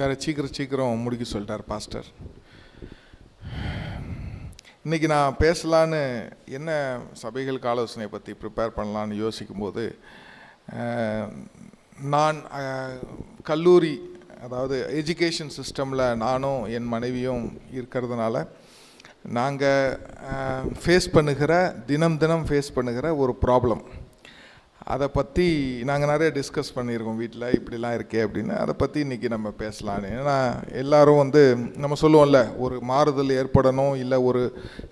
வேறு சீக்கிரம் சீக்கிரம் முடிக்க சொல்லிட்டார் பாஸ்டர். இன்னைக்கு நான் பேசலான்னு என்ன சபைகளுக்கு ஆலோசனை பற்றி ப்ரிப்பேர் பண்ணலான்னு யோசிக்கும்போது நான் கல்லூரி அதாவது எஜுகேஷன் சிஸ்டமில் நானும் என் மனைவியும் இருக்கிறதுனால நாங்கள் ஃபேஸ் பண்ணுகிற தினம் தினம் ஃபேஸ் பண்ணுகிற ஒரு ப்ராப்ளம் அதை பற்றி நாங்கள் நிறைய டிஸ்கஸ் பண்ணியிருக்கோம். வீட்டில் இப்படிலாம் இருக்கே அப்படின்னு. அதை பற்றி இன்றைக்கி நம்ம பேசலான்னு. ஏன்னா எல்லோரும் வந்து நம்ம சொல்லுவோம்ல ஒரு மாறுதல் ஏற்படணும் இல்லை ஒரு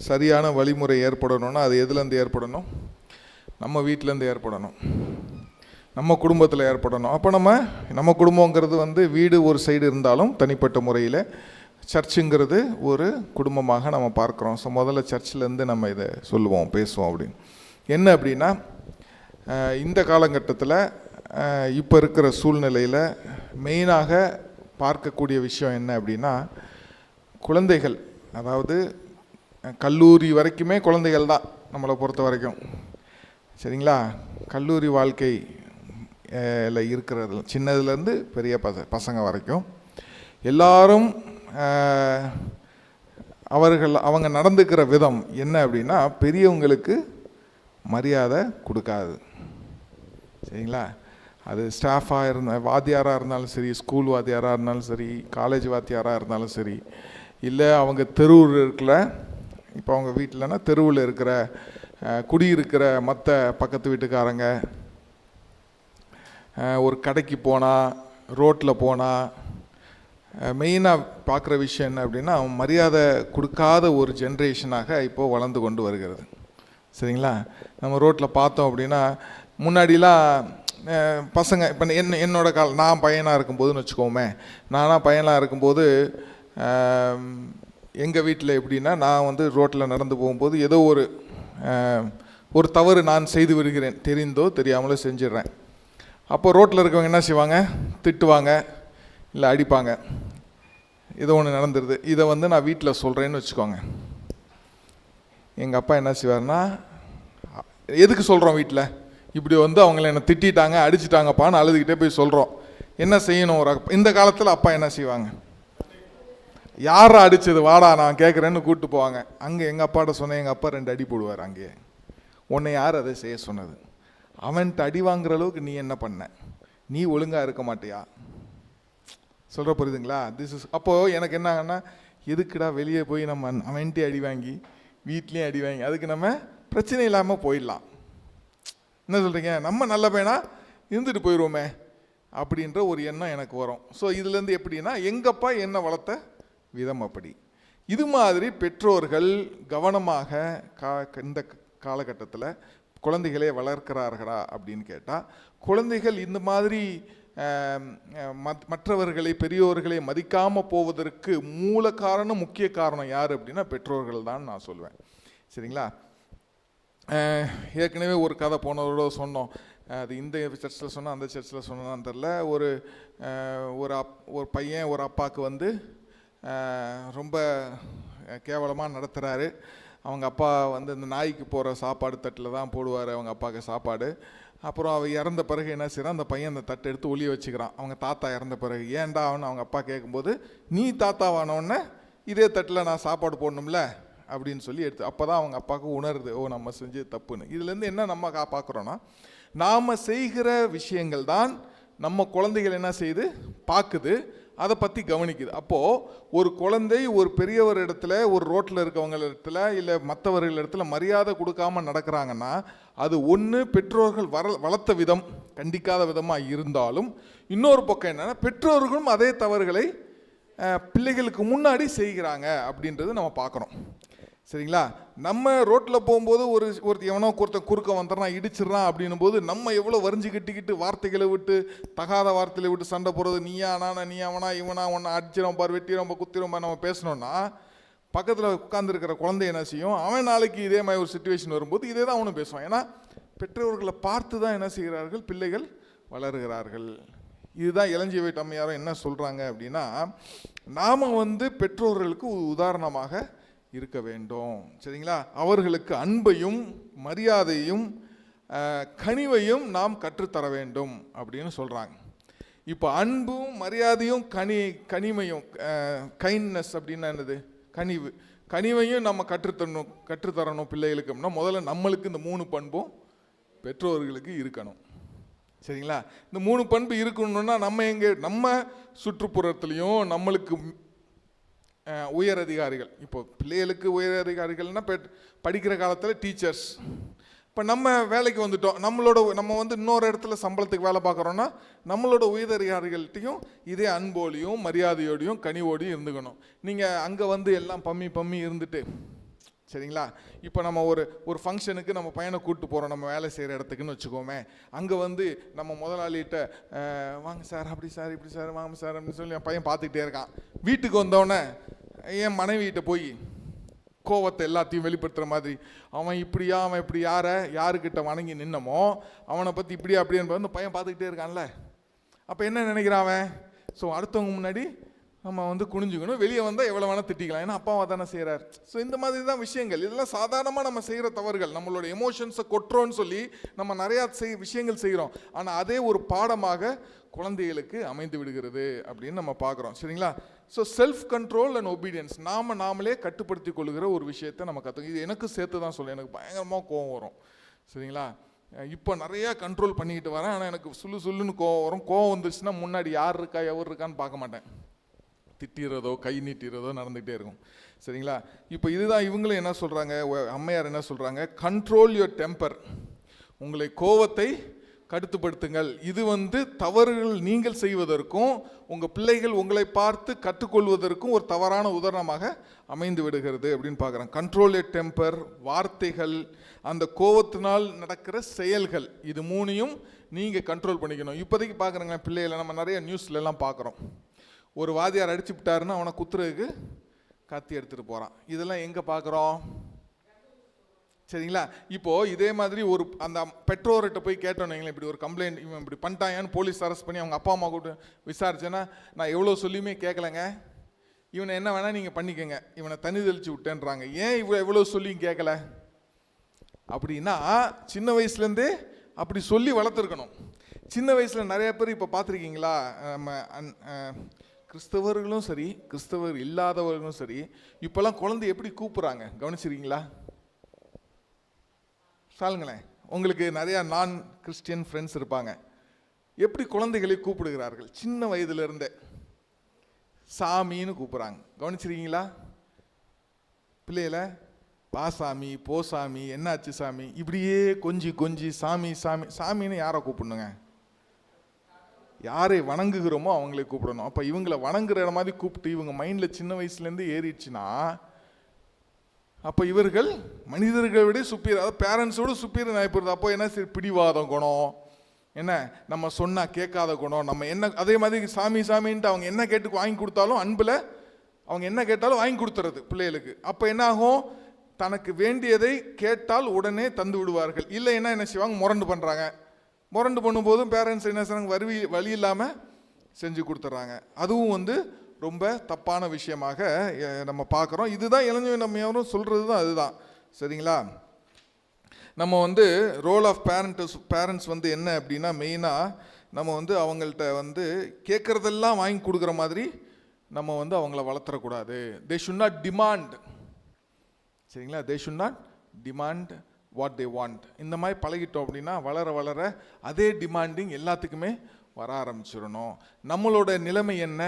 சரியான வழிமுறை ஏற்படணும்னா அது எதுலேருந்து ஏற்படணும்? நம்ம வீட்டிலேருந்து ஏற்படணும். நம்ம குடும்பத்தில் ஏற்படணும். அப்போ நம்ம நம்ம குடும்பங்கிறது வந்து வீடு ஒரு சைடு இருந்தாலும் தனிப்பட்ட முறையில் சர்ச்சுங்கிறது ஒரு குடும்பமாக நம்ம பார்க்குறோம். ஸோ முதல்ல சர்ச்சிலேருந்து நம்ம இதை சொல்லுவோம் பேசுவோம் அப்படின்னு. என்ன அப்படின்னா இந்த காலகட்டத்தில் இப்போ இருக்கிற சூழ்நிலையில் மெயினாக பார்க்கக்கூடிய விஷயம் என்ன அப்படின்னா குழந்தைகள் அதாவது கல்லூரி வரைக்குமே குழந்தைகள் தான் நம்மளை பொறுத்த வரைக்கும். சரிங்களா? கல்லூரி வாழ்க்கை அஹ், இருக்கிறது சின்னதுலேருந்து பெரிய பச பசங்க வரைக்கும். எல்லாரும் அவர்கள் அவங்க நடந்துக்கிற விதம் என்ன அப்படின்னா பெரியவங்களுக்கு மரியாதை கொடுக்காது. சரிங்களா? அது ஸ்டாஃபாக இருந்த வாத்தியாராக இருந்தாலும் சரி ஸ்கூல் வாத்தியாராக இருந்தாலும் சரி காலேஜ் வாத்தியாராக இருந்தாலும் சரி இல்லை அவங்க தெருவில் இருக்கல இப்போ அவங்க வீட்டிலனா தெருவில் இருக்கிற குடியிருக்கிற மற்ற பக்கத்து வீட்டுக்காரங்க ஒரு கடைக்கு போனால் ரோட்டில் போனால் மெயினாக பார்க்குற விஷயம் என்ன அப்படின்னா அவன் மரியாதை கொடுக்காத ஒரு ஜென்ரேஷனாக இப்போது வளர்ந்து கொண்டு வருகிறது. சரிங்களா? நம்ம ரோட்டில் பார்த்தோம் அப்படின்னா முன்னாடிலாம் பசங்க இப்போ என்ன என்னோட கால் நான் பையனாக இருக்கும்போதுன்னு வச்சுக்கோமே நானாக பையனாக இருக்கும்போது எங்கள் வீட்டில் எப்படின்னா நான் வந்து ரோட்டில் நடந்து போகும்போது ஏதோ ஒரு ஒரு தவறு நான் செய்து வருகிறேன் தெரிந்தோ தெரியாமலோ செஞ்சிடுறேன். அப்போ ரோட்டில் இருக்கவங்க என்ன செய்வாங்க? திட்டுவாங்க இல்லை அடிப்பாங்க. ஏதோ ஒன்று நடந்துருது. இதை வந்து நான் வீட்டில் சொல்கிறேன்னு வச்சுக்கோங்க. எங்கள் அப்பா என்ன செய்வார்னா எதுக்கு சொல்கிறோம் வீட்டில் இப்படி வந்து அவங்கள என்னை திட்டிட்டாங்க அடிச்சிட்டாங்கப்பான்னு அழுதுகிட்டே போய் சொல்கிறோம் என்ன செய்யணும் ஒரு இந்த காலத்தில் அப்பா என்ன செய்வாங்க? யாரை அடித்தது வாடா நான் கேட்குறேன்னு கூப்பிட்டு போவாங்க. அங்கே எங்கள் அப்பாட்ட சொன்னேன் எங்கள் அப்பா ரெண்டு அடி போடுவார் அங்கேயே. உன்னை யார் அதை செய்ய சொன்னது? அவன்கிட்ட அடி வாங்குற அளவுக்கு நீ என்ன பண்ண? நீ ஒழுங்காக இருக்க மாட்டியா? சொல்கிற புரியுதுங்களா? திஸ் இஸ் அப்போது எனக்கு என்ன ஆகுன்னா எதுக்குடா வெளியே போய் நம்ம அவன்கிட்டே அடி வாங்கி வீட்லேயும் அடி வாங்கி அதுக்கு நம்ம பிரச்சனை இல்லாமல் போயிடலாம். என்ன சொல்கிறீங்க நம்ம நல்ல பையனா இருந்துட்டு போயிடுவோமே அப்படின்ற ஒரு எண்ணம் எனக்கு வரும். ஸோ இதுலேருந்து எப்படின்னா எங்கப்பா என்ன வளர்த்த விதம் அப்படி. இது மாதிரி பெற்றோர்கள் கவனமாக கா இந்த காலகட்டத்தில் குழந்தைகளை வளர்க்கிறார்களா அப்படின்னு கேட்டால் குழந்தைகள் இந்த மாதிரி மத்- மற்றவர்களை பெரியோர்களை மதிக்காமல் போவதற்கு மூல காரணம் முக்கிய காரணம் யார் அப்படின்னா பெற்றோர்கள் தான் நான் சொல்வேன். சரிங்களா? ஏற்கனவே ஒரு கதை போனவரோட சொன்னோம். அது இந்த சர்ச்சில் சொன்னால் அந்த சர்ச்சில் சொன்னான்னு தெரில ஒரு ஒரு அப் ஒரு பையன் ஒரு அப்பாவுக்கு வந்து ரொம்ப கேவலமாக நடத்துகிறாரு அவங்க அப்பா வந்து இந்த நாய்க்கு போகிற சாப்பாடு தட்டில் தான் போடுவார் அவங்க அப்பாவுக்கு சாப்பாடு. அப்புறம் அவள் இறந்த பிறகு என்ன செய்கிறான் அந்த பையன் அந்த தட்டை எடுத்து ஒளிய வச்சுக்கிறான். அவங்க தாத்தா இறந்த பிறகு. ஏன்டா அவனு? அவங்க அப்பா கேட்கும்போது நீ தாத்தாவானவுடனே இதே தட்டில் நான் சாப்பாடு போடணும்ல? அப்படின்னு சொல்லி எடுத்து அப்போ தான் அவங்க அப்பாவுக்கு உணருது ஓ நம்ம செஞ்சது தப்புன்னு. இதுலேருந்து என்ன நம்ம கா பார்க்குறோன்னா நாம் செய்கிற விஷயங்கள் தான் நம்ம குழந்தைகள் என்ன செய்யுது? பார்க்குது அதை பற்றி கவனிக்குது. அப்போது ஒரு குழந்தை ஒரு பெரியவர் இடத்துல ஒரு ரோட்டில் இருக்கவங்க இடத்துல இல்லை மற்றவர்கள் இடத்துல மரியாதை கொடுக்காம நடக்கிறாங்கன்னா அது ஒன்று பெற்றோர்கள் வர வளர்த்த விதம் கண்டிக்காத விதமாக இருந்தாலும் இன்னொரு பக்கம் என்னென்னா பெற்றோர்களும் அதே தவறுகளை பிள்ளைகளுக்கு முன்னாடி செய்கிறாங்க அப்படின்றது நம்ம பார்க்குறோம். சரிங்களா? நம்ம ரோட்டில் போகும்போது ஒரு ஒருத்த எவனோ ஒருத்தன் குறுக்க வந்துடுறான் இடிச்சிடறான் அப்படின்னும் போது நம்ம எவ்வளோ வரிஞ்சு கட்டிக்கிட்டு வார்த்தைகளை விட்டு தகாத வார்த்தைகளை விட்டு சண்டை போடுறது நீயா நானா நீ அவனா இவனா உன்னை அடிச்சிடும் பார் வெட்டிடும் பார் குத்திரும் நம்ம பேசணும்னா பக்கத்தில் உட்காந்துருக்கிற குழந்தை என்ன செய்யும்? அவன் நாளைக்கு இதே மாதிரி ஒரு சுச்சுவேஷன் வரும்போது இதே தான் அவனும் பேசுவான். ஏன்னா பெற்றோர்களை பார்த்து தான் என்ன செய்கிறார்கள்? பிள்ளைகள் வளர்கிறார்கள். இதுதான் இளஞ்சிவை அம்மையாரும் என்ன சொல்கிறாங்க அப்படின்னா நாம் வந்து பெற்றோர்களுக்கு உதாரணமாக இருக்க வேண்டும். சரிங்களா? அவர்களுக்கு அன்பையும் மரியாதையும் கனிவையும் நாம் கற்றுத்தர வேண்டும் அப்படின்னு சொல்கிறாங்க இப்போ அன்பும் மரியாதையும் கனி கனிமையும் கைண்ட்னஸ் அப்படின்னா என்னது? கனிவு. கனிவையும் நம்ம கற்றுத்தரணும் கற்றுத்தரணும் பிள்ளைகளுக்கு அப்படின்னா முதல்ல நம்மளுக்கு இந்த மூணு பண்பும் பெற்றோர்களுக்கு இருக்கணும். சரிங்களா? இந்த மூணு பண்பு இருக்கணும்னா நம்ம எங்கே நம்ம சுற்றுப்புறத்துலேயும் நம்மளுக்கு உயர் அதிகாரிகள் இப்போ பிள்ளைகளுக்கு உயர் அதிகாரிகள்னா பெ படிக்கிற காலத்தில் டீச்சர்ஸ் இப்போ நம்ம வேலைக்கு வந்துட்டோம். நம்மளோட நம்ம வந்து இன்னொரு இடத்துல சம்பளத்துக்கு வேலை பார்க்குறோன்னா நம்மளோட உயர் இதே அன்போடையும் மரியாதையோடையும் கனிவோடையும் இருந்துக்கணும். நீங்கள் அங்கே வந்து எல்லாம் பம்மி பம்மி இருந்துட்டு சரிங்களா? இப்போ நம்ம ஒரு ஒரு ஃபங்க்ஷனுக்கு நம்ம பையனை கூப்பிட்டு போகிறோம் நம்ம வேலை செய்கிற இடத்துக்குன்னு வச்சுக்கோமே. அங்கே வந்து நம்ம முதலாளிகிட்ட வாங்க சார் அப்படி சார் இப்படி சார் வாங்க சார் அப்படின்னு சொல்லி என் பையன் பார்த்துக்கிட்டே இருக்கான். வீட்டுக்கு வந்தோடனே என் மனைவிகிட்ட போய் கோவத்தை எல்லாத்தையும் வெளிப்படுத்துகிற மாதிரி அவன் இப்படியா அவன் இப்படி யாரை யாருக்கிட்ட வணங்கி நின்னமோ அவனை பற்றி இப்படியா அப்படின்னு வந்து பையன் பார்த்துக்கிட்டே இருக்கான்ல. அப்போ என்ன நினைக்கிறான் அவன்? ஸோ அடுத்தவங்க முன்னாடி நம்ம வந்து குனிஞ்சுக்கணும் வெளியே வந்தால் எவ்வளோ வேணால் திட்டிக்கலாம். ஏன்னா அப்பாவை தானே செய்கிறார் ஸோ இந்த மாதிரி தான் விஷயங்கள். இதெல்லாம் சாதாரணமாக நம்ம செய்கிற தவறுகள். நம்மளோட எமோஷன்ஸை கொட்டுறோன்னு சொல்லி நம்ம நிறையா செய் விஷயங்கள் செய்கிறோம் ஆனால் அதே ஒரு பாடமாக குழந்தைகளுக்கு அமைந்து விடுகிறது அப்படின்னு நம்ம பார்க்குறோம். சரிங்களா? So self control and obedience நாம் நாமளே கட்டுப்படுத்தி கொள்கிற ஒரு விஷயத்தை நம்ம கற்று இது எனக்கு சேர்த்து தான் சொல்லுவேன் எனக்கு பயங்கரமாக கோவம் வரும். சரிங்களா? இப்போ நிறையா கண்ட்ரோல் பண்ணிக்கிட்டு வரேன். ஆனால் எனக்கு சுள்ளு சுள்ளுன்னு கோவம் வரும். கோவம் வந்துருச்சுன்னா முன்னாடி யார் இருக்கா எவர் இருக்கான்னு பார்க்க மாட்டேன். திட்டிறதோ கை நீட்டிறதோ நடந்துகிட்டே இருக்கும். சரிங்களா? இப்போ இதுதான் இவங்களும் என்ன சொல்கிறாங்க அம்மையார் என்ன சொல்கிறாங்க கண்ட்ரோல் யுவர் டெம்பர் உங்களை கோவத்தை கட்டுப்படுத்துங்கள். இது வந்து தவறுகள் நீங்கள் செய்வதற்கும் உங்கள் பிள்ளைகள் உங்களை பார்த்து கற்றுக்கொள்வதற்கும் ஒரு தவறான உதாரணமாக அமைந்து விடுகிறது. அப்படின்னு பார்க்குறேன் கண்ட்ரோல் யர் டெம்பர் வார்த்தைகள் அந்த கோவத்தினால் நடக்கிற செயல்கள் இது மூணையும் நீங்கள் கண்ட்ரோல் பண்ணிக்கணும். இப்போதைக்கு பார்க்குறேங்க பிள்ளைகளை நம்ம நிறைய நியூஸ்லலாம் பார்க்குறோம். ஒரு வாதியார் அடிச்சு விட்டாருன்னா அவனை குத்துறதுக்கு கத்தி எடுத்துகிட்டு போகிறான் இதெல்லாம் எங்கே பார்க்குறோம் சரிங்களா? இப்போது இதே மாதிரி ஒரு அந்த பெற்றோர்கிட்ட போய் கேட்டோம் இப்படி ஒரு கம்ப்ளைண்ட் இவன் இப்படி பண்ணிட்டாயான்னு போலீஸ் அரெஸ்ட் பண்ணி அவங்க அப்பா அம்மா கூட விசாரிச்சேன்னா நான் எவ்வளோ சொல்லியுமே கேட்கலங்க இவனை என்ன வேணால் நீங்கள் பண்ணிக்கோங்க. இவனை தண்ணி தெளிச்சு விட்டேன்றாங்க. ஏன் இவ்வளோ எவ்வளோ சொல்லியும் கேட்கல அப்படின்னா சின்ன வயசுலேருந்தே அப்படி சொல்லி வளர்த்துருக்கணும். சின்ன வயசில் நிறைய பேர் இப்போ பார்த்துருக்கீங்களா? நம்ம அன்- கிறிஸ்தவர்களும் சரி கிறிஸ்தவர் இல்லாதவர்களும் சரி இப்போல்லாம் குழந்தை எப்படி கூப்பிட்றாங்க? கவனிச்சிருக்கீங்களா? சொல்லுங்களேன் உங்களுக்கு நிறையா நான் கிறிஸ்டியன் ஃப்ரெண்ட்ஸ் இருப்பாங்க. எப்படி குழந்தைகளை கூப்பிடுகிறார்கள்? சின்ன வயதுலேருந்தே. சாமின்னு கூப்பிட்றாங்க. கவனிச்சிருக்கீங்களா? பிள்ளையில வா சாமி போ சாமி என்னாச்சு சாமி? இப்படியே கொஞ்சி கொஞ்சி சாமி சாமி சாமின்னு யாரை கூப்பிடணுங்க? யாரை வணங்குகிறோமோ அவங்களே கூப்பிடணும். அப்போ இவங்களை வணங்குற மாதிரி கூப்பிட்டு இவங்க மைண்டில் சின்ன வயசுலேருந்து ஏறிடுச்சுன்னா அப்போ இவர்கள் மனிதர்களை விட சுப்பீர் அதாவது பேரண்ட்ஸோட சுப்பீர் நினைப்பது அப்போ என்ன சரி பிடிவாதம் குணம். என்ன? நம்ம சொன்னால் கேட்காத குணம். நம்ம என்ன அதே மாதிரி சாமி சாமின்ட்டு அவங்க என்ன கேட்டு வாங்கி கொடுத்தாலும் அன்பில் அவங்க என்ன கேட்டாலும் வாங்கி கொடுத்துறது பிள்ளைகளுக்கு. அப்போ என்ன ஆகும் தனக்கு வேண்டியதை கேட்டால் உடனே தந்து விடுவார்கள். இல்லைன்னா என்ன செய்வாங்க? முரண்டு பண்ணுறாங்க முரண்டு பண்ணும்போதும் பேரண்ட்ஸ் என்ன செய்றாங்க? வருவி வழி இல்லாமல் செஞ்சு கொடுத்துட்றாங்க அதுவும் வந்து ரொம்ப தப்பான விஷயமாக நம்ம பார்க்குறோம். இதுதான் இளைஞர் நம்ம யாரும் சொல்கிறது தான் அதுதான். சரிங்களா? நம்ம வந்து ரோல் ஆஃப் பேரண்ட்ஸ் பேரண்ட்ஸ் வந்து என்ன அப்படின்னா மெயினாக நம்ம வந்து அவங்கள்ட்ட வந்து கேட்குறதெல்லாம் வாங்கி கொடுக்குற மாதிரி நம்ம வந்து அவங்கள வளர்த்துறக்கூடாது. தே ஷுட் நாட் டிமாண்ட் சரிங்களா? They should not demand what they want இந்த மாதிரி பழகிட்டோம் அப்படின்னா வளர வளர அதே டிமாண்டிங் எல்லாத்துக்குமே வர ஆரம்பிச்சிடணும். நம்மளோட நிலைமை என்ன?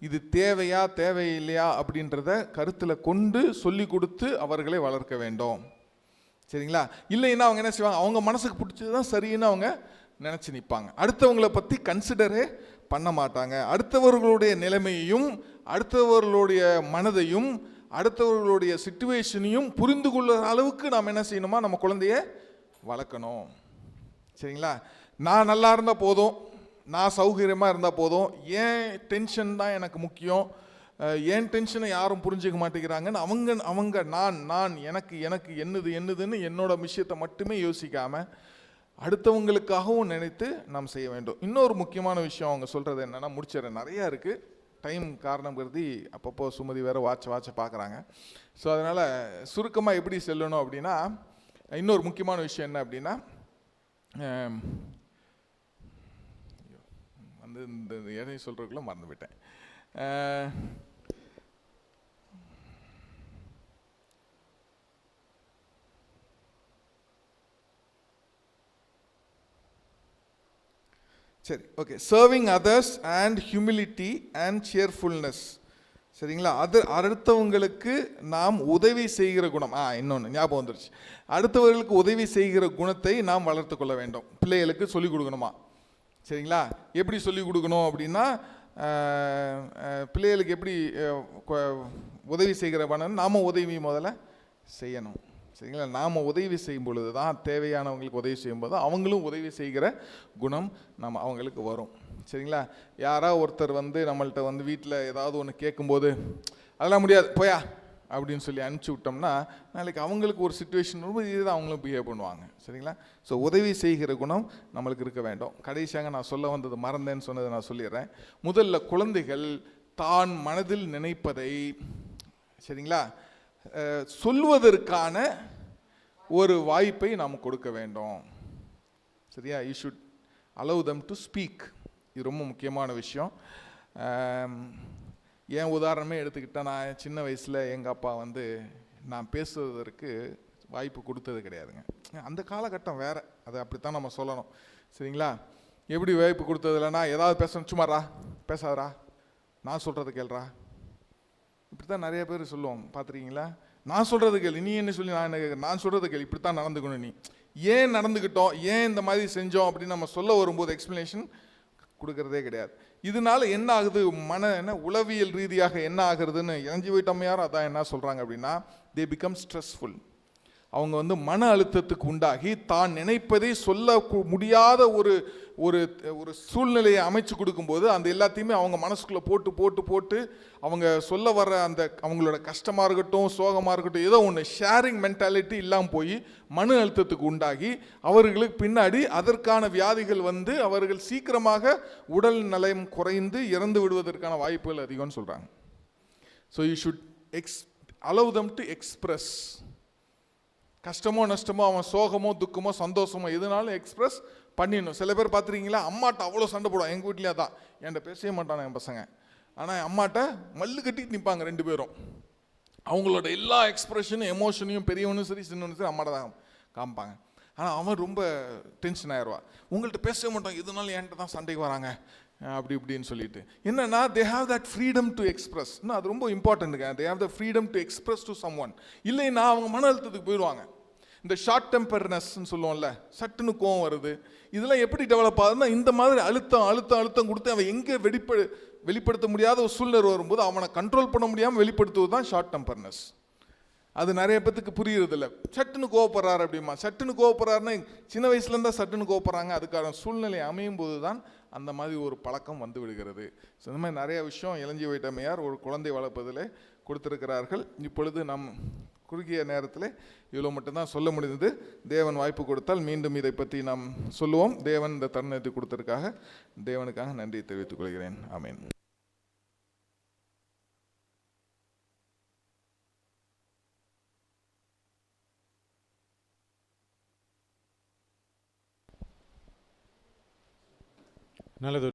இது தேவையா தேவையில்லையா அப்படின்றத கருத்தில் கொண்டு சொல்லி கொடுத்து அவர்களை வளர்க்க வேண்டும். சரிங்களா? இல்லைன்னா அவங்க என்ன செய்வாங்க? அவங்க மனசுக்கு பிடிச்சது தான் சரின்னு அவங்க நினச்சி நிற்பாங்க அடுத்தவங்கள பற்றி கன்சிடரே பண்ண மாட்டாங்க. அடுத்தவர்களுடைய நிலைமையையும் அடுத்தவர்களுடைய மனதையும் அடுத்தவர்களுடைய சுச்சுவேஷனையும் புரிந்து கொள்ளுற அளவுக்கு நாம் என்ன செய்யணுமா? நம்ம குழந்தைய வளர்க்கணும். சரிங்களா? நான் நல்லா இருந்தால் போதும். நான் சௌகரியமாக இருந்தால் போதும். ஏன் டென்ஷன் தான் எனக்கு முக்கியம்? ஏன் டென்ஷனை யாரும் புரிஞ்சுக்க மாட்டேங்கிறாங்கன்னு அவங்க அவங்க நான் நான் எனக்கு எனக்கு என்னது என்னதுன்னு என்னோட விஷயத்தை மட்டுமே யோசிக்காமல் அடுத்தவங்களுக்காகவும் நினைத்து நாம் செய்ய வேண்டும். இன்னொரு முக்கியமான விஷயம் அவங்க சொல்கிறது என்னென்னா முடிச்சிடறேன் நிறையா இருக்குது டைம் காரணம் கருதி அப்பப்போ சுமதி வேறு வாட்ச் வாட்சை பார்க்குறாங்க. ஸோ அதனால் சுருக்கமாக எப்படி செல்லணும் அப்படின்னா இன்னொரு முக்கியமான விஷயம் என்ன அப்படின்னா வந்து இந்த இடையை சொல்கிறதுக்குள்ள மறந்து போயிட்டேன். சரி okay serving others and humility and cheerfulness சரிங்களா? அது அடுத்தவங்களுக்கு நாம் உதவி செய்கிற குணம். ஆ இன்னொன்று ஞாபகம் வந்துருச்சு. அடுத்தவர்களுக்கு உதவி செய்கிற குணத்தை நாம் வளர்த்து கொள்ள வேண்டும். பிள்ளைகளுக்கு சொல்லிக் கொடுக்கணுமா? சரிங்களா? எப்படி சொல்லிக் கொடுக்கணும் அப்படின்னா பிள்ளைகளுக்கு எப்படி கொ- உதவி செய்கிற குணம் நாம உதவி முதல்ல செய்யணும். சரிங்களா? நாம் உதவி செய்யும் பொழுது தான் தேவையானவங்களுக்கு உதவி செய்யும்போது அவங்களும் உதவி செய்கிற குணம் நம்ம அவங்களுக்கு வரும். சரிங்களா? யாராக ஒருத்தர் வந்து நம்மள்கிட்ட வந்து வீட்டில் ஏதாவது ஒன்று கேட்கும்போது அதெல்லாம் முடியாது போயா அப்படின்னு சொல்லி அனுப்பிச்சி விட்டோம்னா நாளைக்கு அவங்களுக்கு ஒரு சுச்சுவேஷன் வரும்போது இதுதான் அவங்களும் பிஹேவ் பண்ணுவாங்க. சரிங்களா? ஸோ உதவி செய்கிற குணம் நம்மளுக்கு இருக்க வேண்டும். கடைசியாக நான் சொல்ல வந்தது மறந்தேன்னு சொன்னதை நான் சொல்லிடுறேன். முதல்ல குழந்தைகள் தான் மனதில் நினைப்பதை சரிங்களா? சொல்வதற்கான ஒரு வாய்ப்பை நாம் கொடுக்க வேண்டும். சரியா? You should allow them to speak இது ரொம்ப முக்கியமான விஷயம். என் உதாரணமே எடுத்துக்கிட்டால் நான் சின்ன வயசில் எங்கள் அப்பா வந்து நான் பேசுவதற்கு வாய்ப்பு கொடுத்தது கிடையாதுங்க. அந்த காலகட்டம் வேறு. அது அப்படித்தான் நம்ம சொல்லணும். சரிங்களா? எப்படி வாய்ப்பு கொடுத்தது இல்லைன்னா ஏதாவது பேசணும். சும்மாரா? பேசாதரா? நான் சொல்கிறது கேள்றா? இப்படி தான் நிறைய பேர் சொல்லுவோம். பார்த்துருக்கீங்களா? நான் சொல்கிறது கேள். நீ என்ன சொல்லி நான் என்ன நான் சொல்கிறது கேள். இப்படி தான் நடந்துக்கணும் நீ. ஏன் நடந்துக்கிட்டோம்? ஏன் இந்த மாதிரி செஞ்சோம்? அப்படின்னு நம்ம சொல்ல வரும்போது எக்ஸ்ப்ளனேஷன் கொடுக்கறதே கிடையாது. இதனால என்ன ஆகுது? மன என்ன உளவியல் ரீதியாக என்ன ஆகுறதுன்னு இறஞ்சி போயிட்டம்மையாரும் அதான் என்ன சொல்கிறாங்க அப்படின்னா தே பிகம் ஸ்ட்ரெஸ்ஃபுல் அவங்க வந்து மன அழுத்தத்துக்கு உண்டாகி தான் நினைப்பதை சொல்ல முடியாத ஒரு ஒரு ஒரு சூழ்நிலையை அமைச்சு கொடுக்கும்போது அந்த எல்லாத்தையுமே அவங்க மனசுக்குள்ளே போட்டு போட்டு போட்டு அவங்க சொல்ல வர அந்த அவங்களோட கஷ்டமாக இருக்கட்டும் சோகமாக இருக்கட்டும் ஏதோ ஒன்று ஷேரிங் மென்டாலிட்டி இல்லாமல் போய் மன அழுத்தத்துக்கு உண்டாகி அவர்களுக்கு பின்னாடி அதற்கான வியாதிகள் வந்து அவர்கள் சீக்கிரமாக உடல் நலம் குறைந்து இறந்து விடுவதற்கான வாய்ப்புகள் அதிகம்னு சொல்கிறாங்க so you should ex allow them to express கஷ்டமோ நஷ்டமோ அவன் சோகமோ துக்கமோ சந்தோஷமோ எதுனாலும் எக்ஸ்பிரஸ் பண்ணிடணும். சில பேர் பார்த்துருக்கீங்களா? அம்மாட்ட அவ்வளோ சண்டை போடுவான். எங்கள் வீட்லேயே தான் என்கிட்ட பேசவே மாட்டாங்க என் பசங்க. ஆனால் அம்மாட்ட மல்லு கட்டிட்டு நிற்பாங்க ரெண்டு பேரும். அவங்களோட எல்லா எக்ஸ்ப்ரெஷனும் எமோஷனையும் பெரியவனும் சரி சின்னவனும் சரி அம்மாட்ட தான் காமிப்பாங்க. ஆனால் அவன் ரொம்ப டென்ஷன் ஆயிடுவா உங்கள்கிட்ட பேசவே மாட்டான். எதுனாலும் என்கிட்ட தான் சண்டைக்கு வராங்க. அப்படி இப்படின்னு சொல்லிட்டு. என்னன்னா they have that freedom to express இன்னும் அது ரொம்ப இம்பார்ட்டன்ட்டுங்க they have the freedom to express to someone இல்லைன்னா அவங்க மன அழுத்தத்துக்கு போயிடுவாங்க. இந்த ஷார்ட் டெம்பர்னஸ்ன்னு சொல்லுவோம்ல சட்டுன்னு கோவம் வருது. இதெல்லாம் எப்படி டெவலப் ஆகுதுன்னா இந்த மாதிரி அழுத்தம் அழுத்தம் அழுத்தம் கொடுத்து அவன் எங்கே வெளிப்படு வெளிப்படுத்த முடியாத ஒரு சூழ்நிலை வரும்போது அவனை கண்ட்ரோல் பண்ண முடியாமல் வெளிப்படுத்துவது தான் ஷார்ட் டெம்பர்னஸ் அது நிறைய பேத்துக்கு புரியுறது சட்டுன்னு கோவப்படுறாரு அப்படிமா. சட்டுன்னு கோவப்படுறாருன்னா சின்ன வயசுல இருந்தா சட்டுன்னு கோவப்படுறாங்க. அதுக்கான சூழ்நிலை அமையும் போது தான் அந்த மாதிரி ஒரு பழக்கம் வந்து விடுகிறது. ஸோ இந்த மாதிரி நிறைய விஷயம் இளஞ்சி வைட்டமையார் ஒரு குழந்தை வளர்ப்பதில் கொடுத்துருக்கிறார்கள். இப்பொழுது நம் குறுகிய நேரத்தில் இவ்வளோ மட்டும்தான் சொல்ல முடிந்தது. தேவன் வாய்ப்பு கொடுத்தால் மீண்டும் இதை பற்றி நாம் சொல்லுவோம். தேவன் இந்த தருணத்தை கொடுத்ததற்காக தேவனுக்காக நன்றி தெரிவித்துக் கொள்கிறேன். ஆமீன். நல்லது